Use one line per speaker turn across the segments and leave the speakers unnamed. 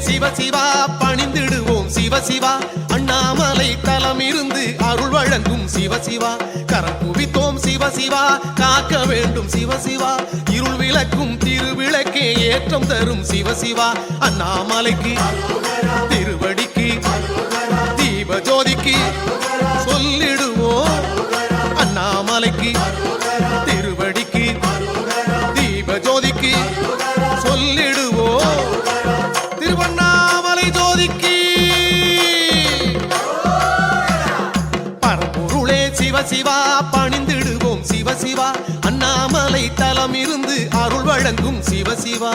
சிவ சிவா பணிந்திடுவோம் சிவ சிவா. அண்ணாமலை தலம் இருந்து அருள் வழங்கும் சிவ சிவா. கரம் குவித்தோம் சிவ சிவா காக்க வேண்டும் சிவ சிவா. இருள் விளக்கும் திருவிளக்கே ஏற்றம் தரும் சிவ சிவா. அண்ணாமலைக்கு திருவடிக்கு தீப ஜோதிக்கு சொல்லிடுவோம். அண்ணாமலைக்கு திருவடி பரம்பொருளே சிவ சிவா பணிந்திடுவோம் சிவ சிவா. அண்ணாமலை தலம் இருந்து அருள் வழங்கும் சிவ சிவா.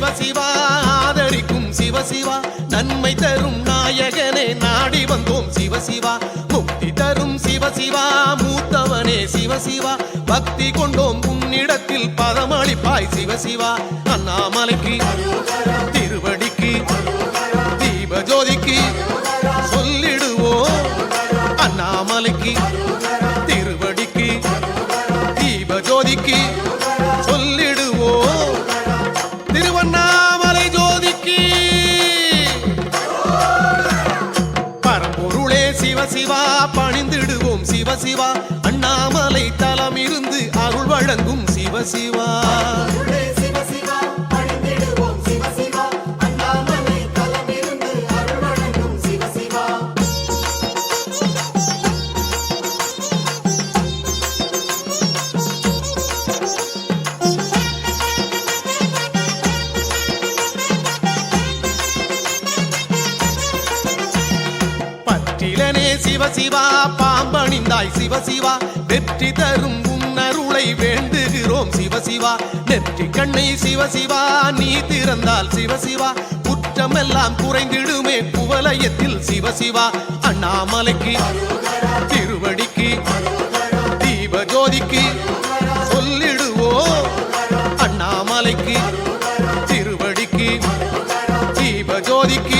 சிவ சிவா
ஆதரிக்கும் சிவ சிவா. நன்மை தரும் நாயகனே நாடி வந்தோம் சிவ சிவா. முக்தி தரும் சிவ சிவா மூத்தவனே சிவ சிவா. பக்தி கொண்டோம் உன்னிடத்தில் பதமளிப்பாய் சிவ சிவா. அண்ணாமலைக்கு திருவடிக்கு சிவசிவா பணிந்திடுவோம் சிவசிவா. அண்ணாமலை தலம் இருந்து அருள் வழங்கும்
சிவசிவா.
பற்றிலனே சிவ சிவா பாம்பணிந்தாய் சிவ சிவா. வெற்றி தரும் உன்னருளை வேண்டுகிறோம் சிவ சிவா. நெற்றி கண்ணை சிவ சிவா நீ திறந்தால் சிவ சிவா. குற்றமெல்லாம் குறைந்திடுமே குவலயத்தில் சிவ சிவா. அண்ணாமலைக்கு திருவடிக்கு தீபஜோதிக்கு சொல்லிடுவோ. அண்ணாமலைக்கு திருவடிக்கு தீபஜோதிக்கு